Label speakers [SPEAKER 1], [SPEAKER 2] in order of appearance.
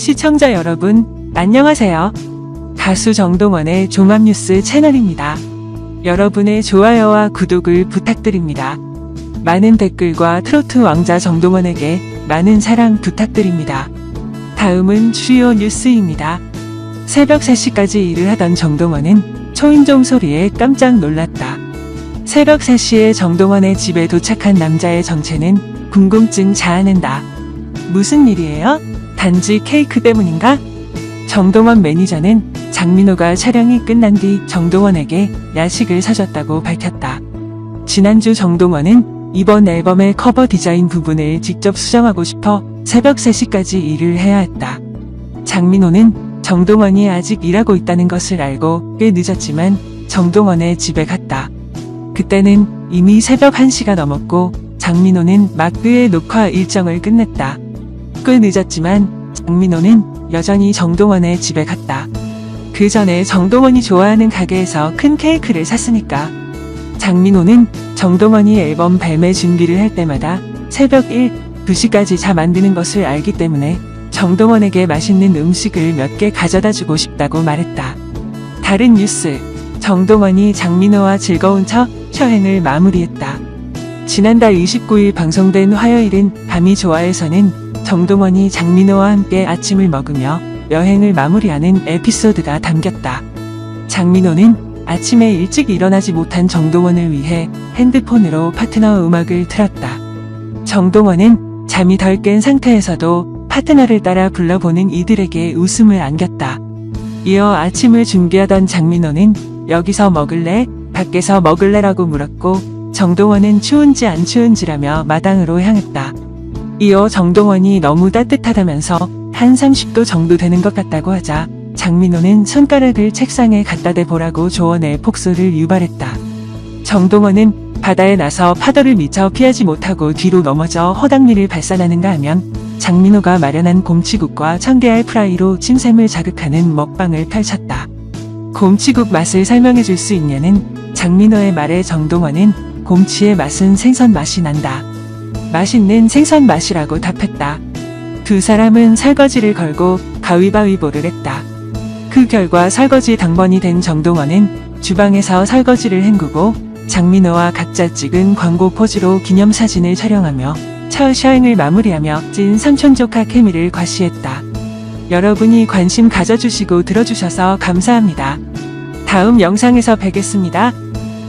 [SPEAKER 1] 시청자 여러분, 안녕하세요. 가수 정동원의 종합뉴스 채널입니다. 여러분의 좋아요와 구독을 부탁드립니다. 많은 댓글과 트로트 왕자 정동원에게 많은 사랑 부탁드립니다. 다음은 주요 뉴스입니다. 새벽 3시까지 일을 하던 정동원은 초인종 소리에 깜짝 놀랐다. 새벽 3시에 정동원의 집에 도착한 남자의 정체는 궁금증 자아낸다. 무슨 일이에요? 단지 케이크 때문인가? 정동원 매니저는 장민호가 촬영이 끝난 뒤 정동원에게 야식을 사줬다고 밝혔다. 지난주 정동원은 이번 앨범의 커버 디자인 부분을 직접 수정하고 싶어 새벽 3시까지 일을 해야 했다. 장민호는 정동원이 아직 일하고 있다는 것을 알고 꽤 늦었지만 정동원의 집에 갔다. 그때는 이미 새벽 1시가 넘었고 장민호는 마크의 녹화 일정을 끝냈다. 꽤 늦었지만 장민호는 여전히 정동원의 집에 갔다. 그 전에 정동원이 좋아하는 가게에서 큰 케이크를 샀으니까. 장민호는 정동원이 앨범 발매 준비를 할 때마다 새벽 1, 2시까지 잠안 드는 것을 알기 때문에 정동원에게 맛있는 음식을 몇 개 가져다 주고 싶다고 말했다. 다른 뉴스. 정동원이 장민호와 즐거운 첫 여행을 마무리했다. 지난달 29일 방송된 화요일은 밤이 좋아에서는 정동원이 장민호와 함께 아침을 먹으며 여행을 마무리하는 에피소드가 담겼다. 장민호는 아침에 일찍 일어나지 못한 정동원을 위해 핸드폰으로 파트너 음악을 틀었다. 정동원은 잠이 덜 깬 상태에서도 파트너를 따라 불러보는 이들에게 웃음을 안겼다. 이어 아침을 준비하던 장민호는 여기서 먹을래? 밖에서 먹을래라고 물었고 정동원은 추운지 안 추운지라며 마당으로 향했다. 이어 정동원이 너무 따뜻하다면서 한 30도 정도 되는 것 같다고 하자 장민호는 손가락을 책상에 갖다 대보라고 조언해 폭소를 유발했다. 정동원은 바다에 나서 파도를 미처 피하지 못하고 뒤로 넘어져 허당미를 발산하는가 하면 장민호가 마련한 곰치국과 청계알 프라이로 침샘을 자극하는 먹방을 펼쳤다. 곰치국 맛을 설명해 줄 수 있냐는 장민호의 말에 정동원은 곰치의 맛은 생선 맛이 난다. 맛있는 생선 맛이라고 답했다. 두 사람은 설거지를 걸고 가위바위보를 했다. 그 결과 설거지 당번이 된 정동원은 주방에서 설거지를 헹구고 장민호와 각자 찍은 광고 포즈로 기념사진을 촬영하며 첫 여행을 마무리하며 찐 삼촌조카 케미를 과시했다. 여러분이 관심 가져주시고 들어주셔서 감사합니다. 다음 영상에서 뵙겠습니다.